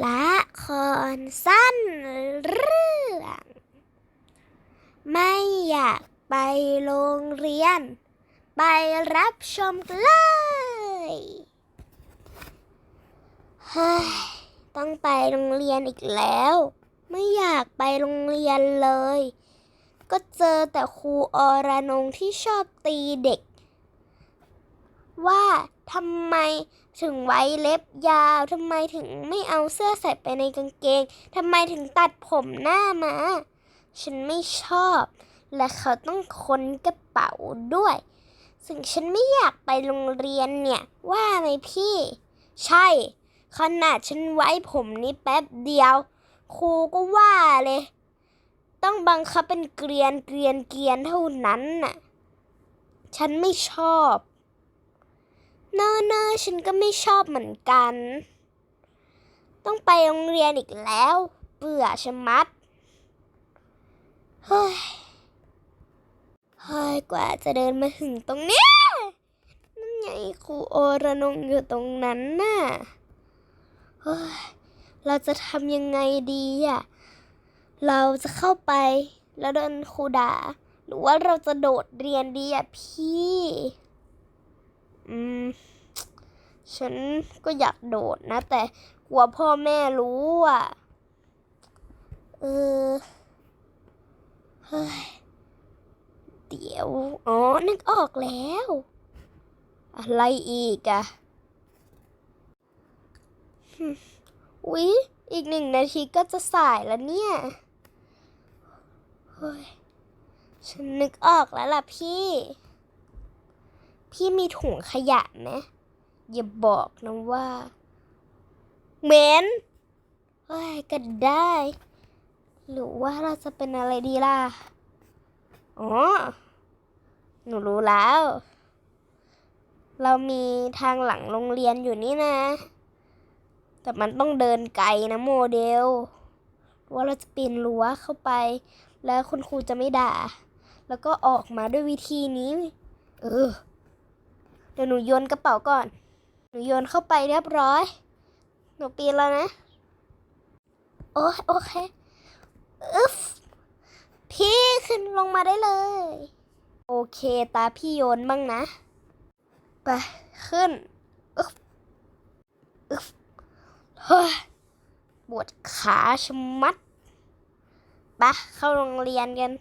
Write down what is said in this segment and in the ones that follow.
ละครสั้นเรื่อง ไม่อยากไปโรงเรียน ไปรับชมเลยเฮ้ยต้องไปโรงเรียนอีกแล้ว ไม่อยากไปโรงเรียนเลย ก็เจอแต่ครูอรนงที่ชอบตีเด็ก ว่าทำไมถึงไว้เล็บยาวทำไมถึงไม่เอาเสื้อใส่ไปในกางเกงทำไมถึงตัดผมหน้ามา ฉันไม่ชอบ และเขาต้องค้นกระเป๋าด้วย ซึ่งฉันไม่อยากไปโรงเรียนเนี่ย ว่าไหมพี่ ใช่ ขนาดฉันไว้ผมนี่แป๊บเดียว ครูก็ว่าเลย ต้องบังคับเป็นเกรียนเกรียนเกรียนเท่านั้นน่ะ ฉันไม่ชอบ เนอเนอฉันก็ไม่ชอบเหมือนกัน ต้องไปโรงเรียนอีกแล้ว เบื่อชะมัด เฮ้ย เฮ้ย กว่าจะเดินมาถึงตรงเนี้ยนั่นไงครูโอระนงอยู่ตรงนั้นน่ะ เฮ้ย เราจะทำยังไงดีอะ เราจะเข้าไปแล้วโดนครูด่าหรือว่าเราจะโดดเรียนดีอะพี่ ฉันก็อยากโดดนะ แต่กลัวพ่อแม่รู้อะ เออ เฮ้ย เดี๋ยว อ๋อ นึกออกแล้ว อะไรอีกอะอุ๊ย อีกหนึ่งนาทีก็จะสายแล้วเนี่ย เฮ้ย ฉันนึกออกแล้วล่ะพี่ พี่มีถุงขยะไหม อย่าบอกนะว่าเหม็นเฮ้ยก็ได้ หรือว่าเราจะเป็นอะไรดีล่ะ อ๋อ หนูรู้แล้ว เรามีทางหลังโรงเรียนอยู่นี่นะ แต่มันต้องเดินไกลนะโมเดล ว่าเราจะปีนรั้วเข้าไป แล้วคุณครูจะไม่ด่า แล้วก็ออกมาด้วยวิธีนี้ เออ เดี๋ยวหนูโยนกระเป๋าก่อน หนูโยนเข้าไปเรียบร้อย หนูปีนแล้วนะ โอ้โอเคอึฟพี่ขึ้นลงมาได้เลย โอเค ตาพี่โยนบ้างนะ ไป ขึ้นอึฟอึฟเฮ้ยปวดขาชะมัดปะเข้าโรงเรียนกัน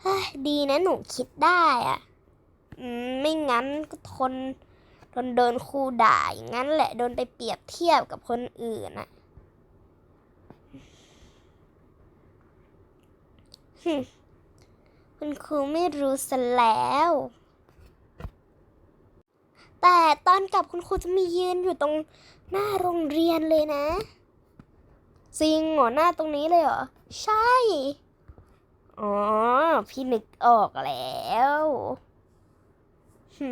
เฮ้ยดีนะหนูคิดได้อะไม่งั้นก็ทน นโดนครูด่าอย่างนั้นแหละโดนไปเปรียบเทียบกับคนอื่นอะคุณครูไม่รู้ซะแล้ว แต่ตอนกลับคุณครูจะมียืนอยู่ตรงหน้าโรงเรียนเลยนะจริงเหรอหน้าตรงนี้เลยเหรอ ใช่ อ๋อ พี่นึกออกแล้วหึ